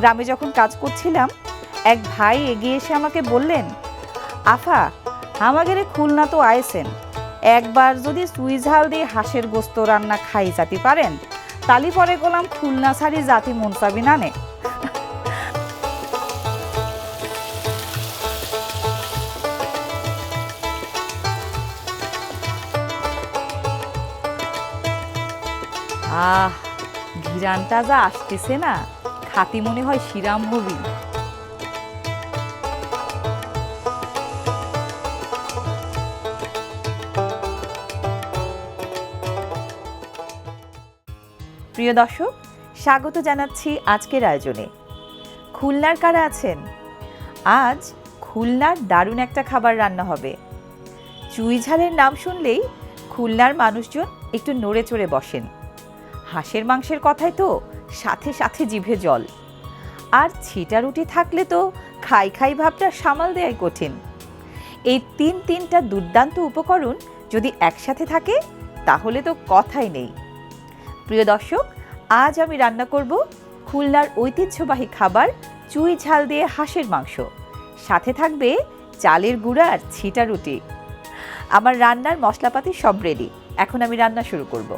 গ্রামে যখন কাজ করছিলাম, এক ভাই এগিয়ে এসে আমাকে বললেন, আফা আমাদের খুলনা তো আইসেন একবার যদি সুই ঝাল দিয়ে হাঁসের গোস্ত রান্না খাই যাতে পারেন, তালি পরে গেলাম খুলনা ছাড়ি জাতি মনসাবি নানে। আহ, ঘিরানটা যা আসতেছে না। খাতি মনে হয় শিরাম হবি প্রিয় দর্শক, স্বাগত জানাচ্ছি আজকের আয়োজনে। খুলনার কারা আছেন? আজ খুলনার দারুণ একটা খাবার রান্না হবে। চুই ঝালের নাম শুনলেই খুলনার মানুষজন একটু নড়ে চড়ে বসেন। হাঁসের মাংসের কথাই তো সাথে সাথে জিভে জল। আর ছিটা রুটি থাকলে তো খাই খাই ভাবটা সামাল দেয়াই কঠিন। এই তিন তিনটা দুর্দান্ত উপকরণ যদি একসাথে থাকে, তাহলে তো কথাই নেই। প্রিয় দর্শক, আজ আমি রান্না করব খুলনার ঐতিহ্যবাহী খাবার চুই ঝাল দিয়ে হাঁসের মাংস। সাথে থাকবে চালের গুঁড়া আর ছিটা রুটি। আমার রান্নার মশলাপাতি সব রেডি এখন আমি রান্না শুরু করব।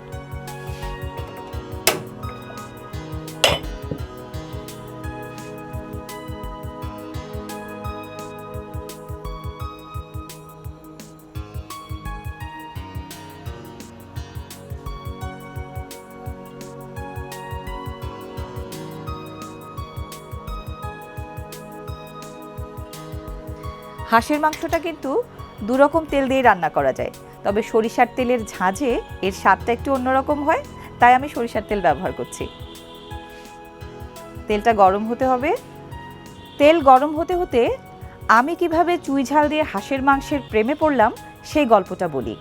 হাঁসের মাংসটা কিন্তু দুরকম তেল দিয়ে রান্না করা যায়। তবে সরিষার তেলের ঝাঁঝে এর স্বাদটা একটু অন্যরকম হয়, তাই আমি সরিষার তেল ব্যবহার করছি। তেলটা গরম হতে হবে। তেল গরম হতে হতে আমি কীভাবে চুই ঝাল দিয়ে হাঁসের মাংসের প্রেমে পড়লাম, সেই গল্পটা বলি।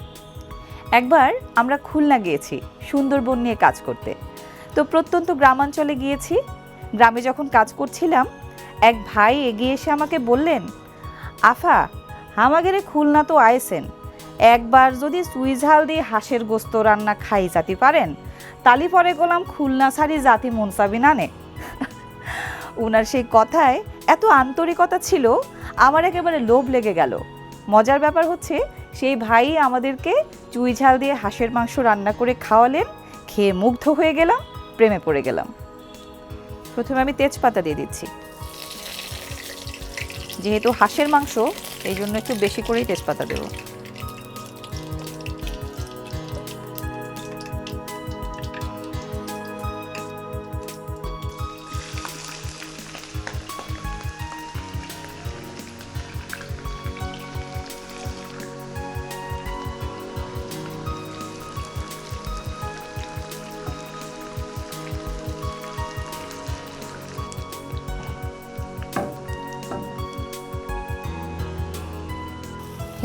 একবার আমরা খুলনা গিয়েছি, সুন্দরবন নিয়ে কাজ করতে। তো প্রত্যন্ত গ্রামাঞ্চলে গিয়েছি। গ্রামে যখন কাজ করছিলাম, এক ভাই এগিয়ে এসে আমাকে বললেন আফা আমাদের খুলনা তো আইসেন একবার যদি সুই ঝাল দিয়ে হাঁসের গোস্ত রান্না খাই যাতে পারেন, তালি পরে গেলাম খুলনা সারি জাতি মনসাবি নানে উনার সেই কথায় এত আন্তরিকতা ছিল, আমার একেবারে লোভ লেগে গেল। মজার ব্যাপার হচ্ছে, সেই ভাই আমাদেরকে চুই ঝাল দিয়ে হাঁসের মাংস রান্না করে খাওয়ালেন, খেয়ে মুগ্ধ হয়ে গেলাম, প্রেমে পড়ে গেলাম। প্রথমে আমি তেজপাতা দিয়ে দিচ্ছি। যেহেতু হাঁসের মাংস এই জন্য একটু বেশি করেই তেজপাতা দেব।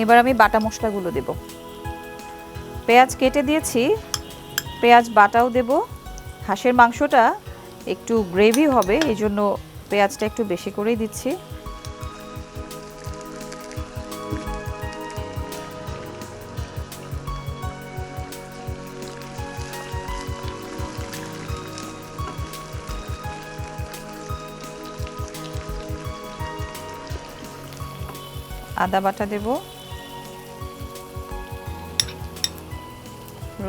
এবার আমি বাটা মশলাগুলো দেব। পেঁয়াজ কেটে দিয়েছি, পেঁয়াজ বাটাও দেব। হাঁসের মাংসটা একটু গ্রেভি হবে, এই জন্য পেঁয়াজটা একটু বেশি করেই দিচ্ছি। আদা বাটা দেব।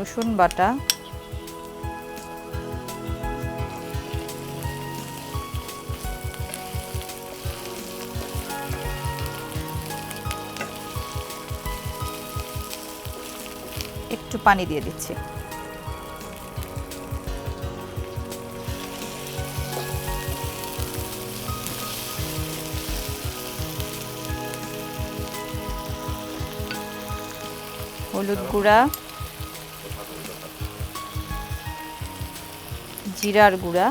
রসুন বাটা। একটু পানি দিয়ে দিচ্ছি। হলুদ গুঁড়া। জিরার গুঁড়া।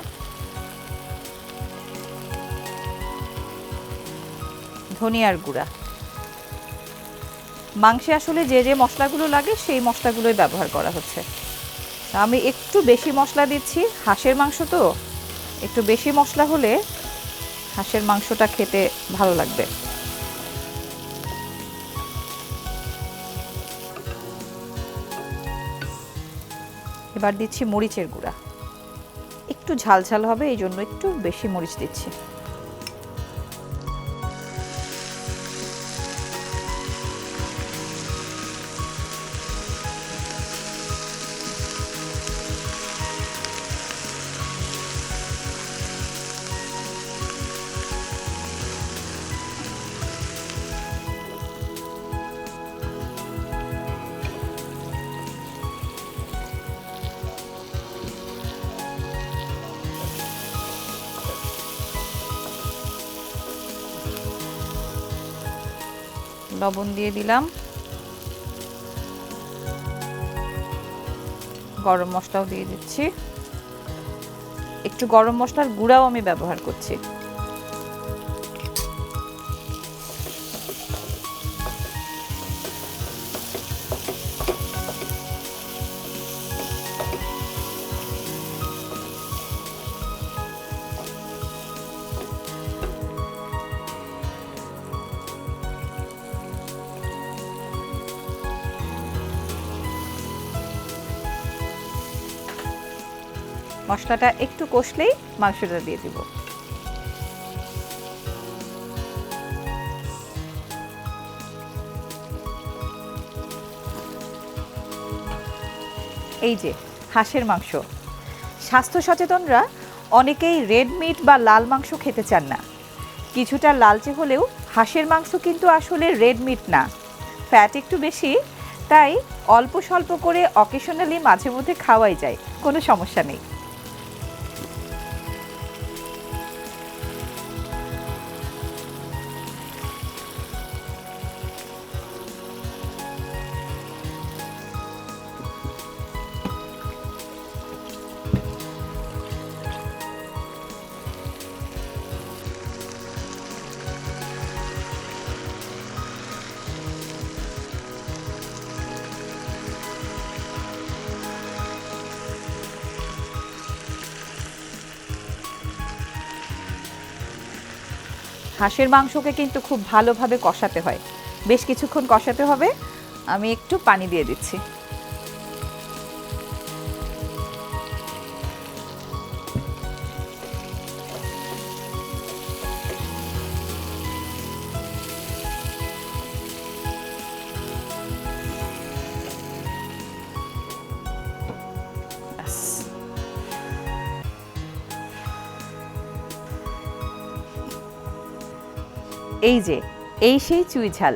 ধনিয়ার গুঁড়া। মাংসে আসলে যে যে মশলাগুলো লাগে, সেই মশলাগুলোই ব্যবহার করা হচ্ছে। আমি একটু বেশি মশলা দিচ্ছি, হাঁসের মাংস তো। একটু বেশি মশলা হলে হাঁসের মাংসটা খেতে ভালো লাগবে। এবার দিচ্ছি মরিচের গুঁড়া। একটু ঝালঝাল ঝাল ঝাল হবে এই জন্য একটু বেশি মরিচ দিচ্ছি। লবণ দিয়ে দিলাম। গরম মশলাও দিয়ে দিচ্ছি। একটু গরম মশলার গুঁড়াও আমি ব্যবহার করছি। মশলাটা একটু কষলেই মাংসটা দিয়ে দিব। এই যে, হাঁসের মাংস। স্বাস্থ্য সচেতনরা অনেকেই রেড মিট বা লাল মাংস খেতে চান না। কিছুটা লালচে হলেও হাঁসের মাংস কিন্তু আসলে রেড মিট না। ফ্যাট একটু বেশি, তাই অল্প স্বল্প করে অকেশনালি মাঝে মধ্যে খাওয়াই যায়, কোনো সমস্যা নেই। হাঁসের মাংসকে কিন্তু খুব ভালোভাবে কষাতে হয়। বেশ কিছুক্ষণ কষাতে হবে। আমি একটু পানি দিয়ে দিচ্ছি। এই যে, এই সেই চুইঝাল।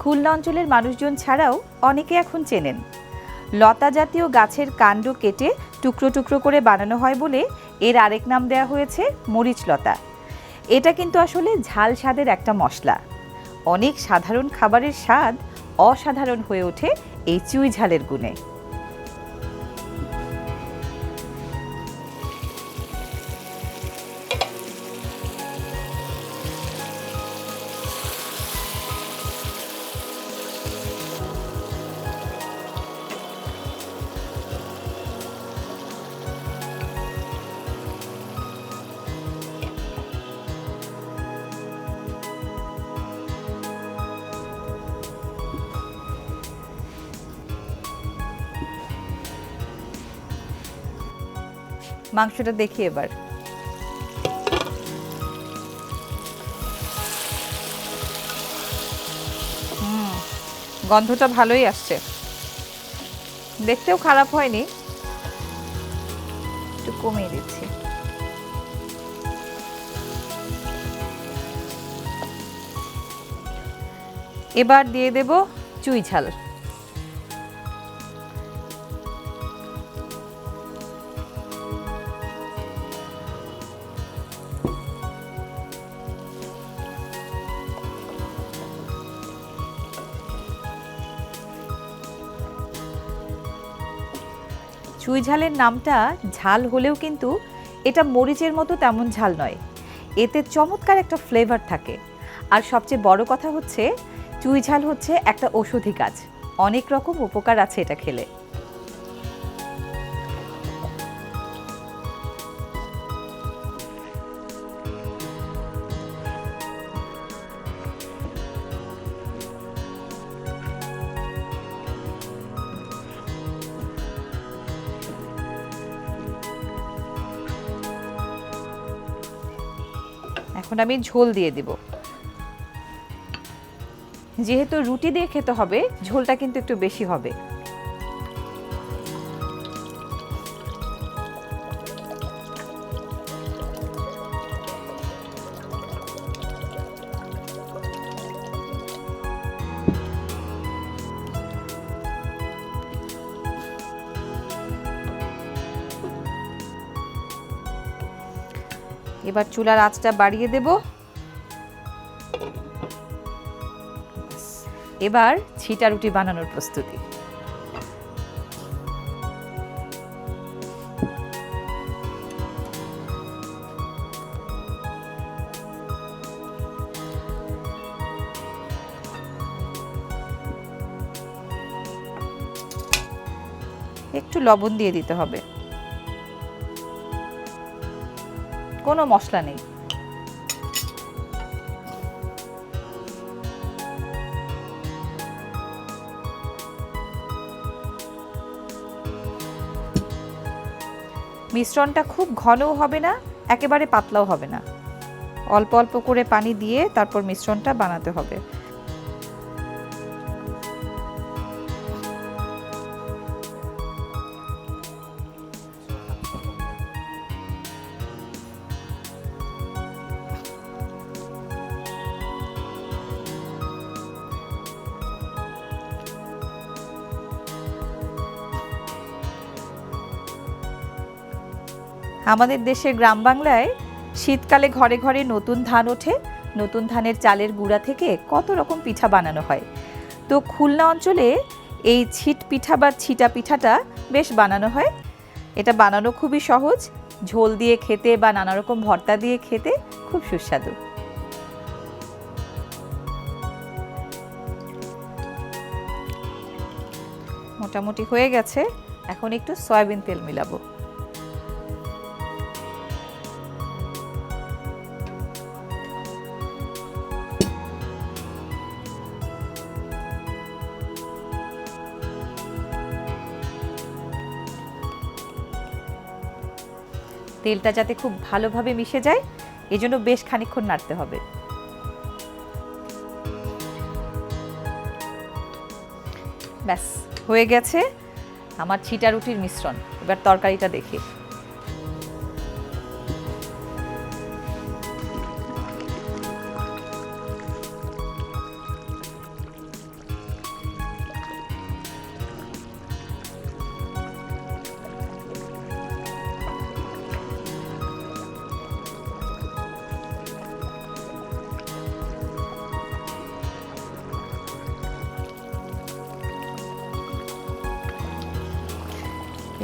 খুলনা অঞ্চলের মানুষজন ছাড়াও অনেকে এখন চেনেন। লতা জাতীয় গাছের কাণ্ড কেটে টুকরো টুকরো করে বানানো হয় বলে এর আরেক নাম দেওয়া হয়েছে মরিচ লতা। এটা কিন্তু আসলে ঝাল স্বাদের একটা মশলা। অনেক সাধারণ খাবারের স্বাদ অসাধারণ হয়ে ওঠে এই চুই ঝালের গুণে। মাংসটা দেখি এবার। গন্ধটা ভালোই আসছে। দেখতেও খারাপ হয়নি। একটু কমিয়ে দিচ্ছি। এবার দিয়ে দেব চুই ঝাল। চুই ঝালের নামটা ঝাল হলেও কিন্তু এটা মরিচের মতো তেমন ঝাল নয়। এতে চমৎকার একটা ফ্লেভার থাকে। আর সবচেয়ে বড় কথা হচ্ছে চুই ঝাল হচ্ছে একটা ওষুধি গাছ। অনেক রকম উপকার আছে এটা খেলে। এখন আমি ঝোল দিয়ে দিব। যেহেতু রুটি দিয়ে খেতে হবে, ঝোলটা কিন্তু একটু বেশি হবে। এবার চুলার আঁচটা বাড়িয়ে দেব। এবার ছিটা রুটি বানানোর প্রস্তুতি। একটু লবণ দিয়ে দিতে হবে। কোনো মশলা নেই। মিশ্রণটা খুব ঘনও হবে না, একেবারে পাতলাও হবে না। অল্প অল্প করে পানি দিয়ে তারপর মিশ্রণটা বানাতে হবে। আমাদের দেশের গ্রাম বাংলায় শীতকালে ঘরে ঘরে নতুন ধান ওঠে, নতুন ধানের চালের গুঁড়া থেকে কত রকম পিঠা বানানো হয়। তো খুলনা অঞ্চলে এই ছিট পিঠা বা ছিটা পিঠাটা বেশ বানানো হয়। এটা বানানো খুবই সহজ, ঝোল দিয়ে খেতে বা নানা রকম ভর্তা দিয়ে খেতে খুব সুস্বাদু। মোটামুটি হয়ে গেছে, এখন একটু সয়াবিন তেল মিলাবো। তেলটা যাতে খুব ভালোভাবে মিশে যায়, এজন্য বেশ খানিকক্ষণ নাড়তে হবে। ব্যাস, হয়ে গেছে আমার ছিটা রুটির মিশ্রণ। এবার তরকারিটা দেখি।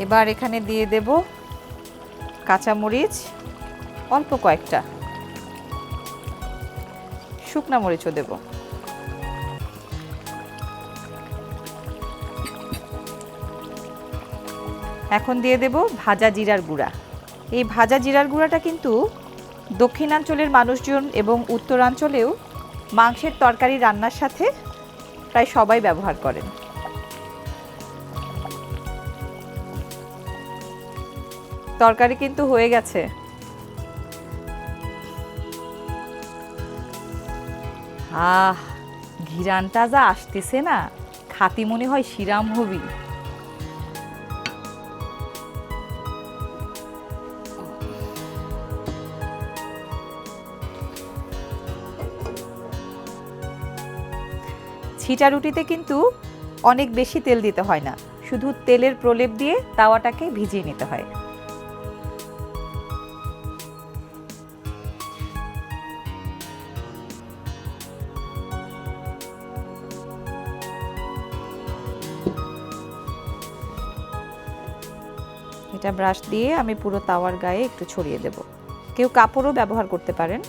এবার এখানে দিয়ে দেব কাঁচামরিচ, অল্প কয়েকটা। শুকনা মরিচও দেব। এখন দিয়ে দেব ভাজা জিরার গুঁড়া। এই ভাজা জিরার গুঁড়াটা কিন্তু দক্ষিণাঞ্চলের মানুষজন এবং উত্তরাঞ্চলেও মাংসের তরকারি রান্নার সাথে প্রায় সবাই ব্যবহার করেন। তরকারি কিন্তু হয়ে গেছে। আহ, ঘিরানটা যা আসতেছে না খাতি মনে হয় শিরাম হবি। ছিটা রুটিতে কিন্তু অনেক বেশি তেল দিতে হয় না। শুধু তেলের প্রলেপ দিয়ে তাওয়াটাকে ভিজিয়ে নিতে হয়। এটা ব্রাশ দিয়ে আমি পুরো তাওয়ার গায়ে একটু ছড়িয়ে দেব। কেউ কাপড়ও ব্যবহার করতে পারেন।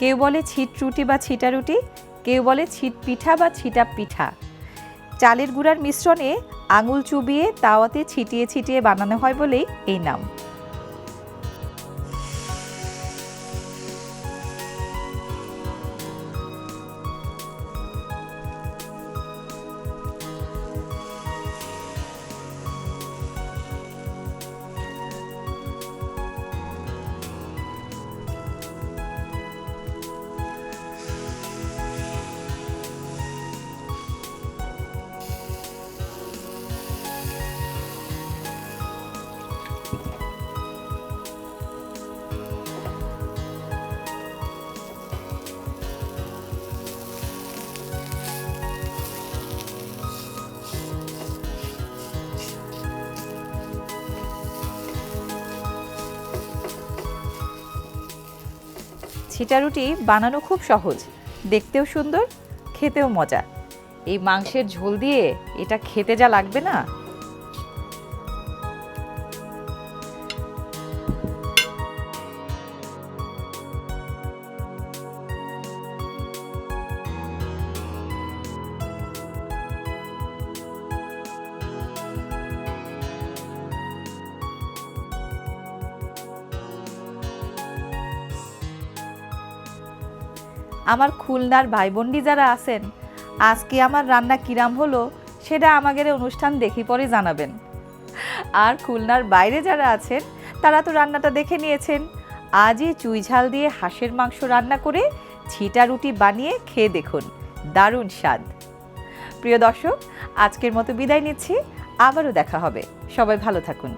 কেউ বলে ছিট রুটি বা ছিটা রুটি কেউ বলে ছিট পিঠা বা ছিটা পিঠা চালের গুঁড়ার মিশ্রণে আঙুল চুবিয়ে তাওয়াতে ছিটিয়ে ছিটিয়ে বানানো হয় বলেই এই নাম। ছিটা রুটি বানানো খুব সহজ। দেখতেও সুন্দর, খেতেও মজা। এই মাংসের ঝোল দিয়ে এটা খেতে যা লাগবে না? আমার খুলনার ভাই বোনডি যারা আছেন, আজকে আমার রান্না কিরাম হলো সেটা আমাদের অনুষ্ঠান দেখি পরে জানাবেন। আর খুলনার বাইরে যারা আছেন, তারা তো রান্নাটা দেখে নিয়েছেন। আজই চুই ঝাল দিয়ে হাঁসের মাংস রান্না করে ছিটা রুটি বানিয়ে খেয়ে দেখুন, দারুণ স্বাদ। প্রিয় দর্শক, আজকের মতো বিদায় নিচ্ছি, আবারও দেখা হবে। সবাই ভালো থাকুন।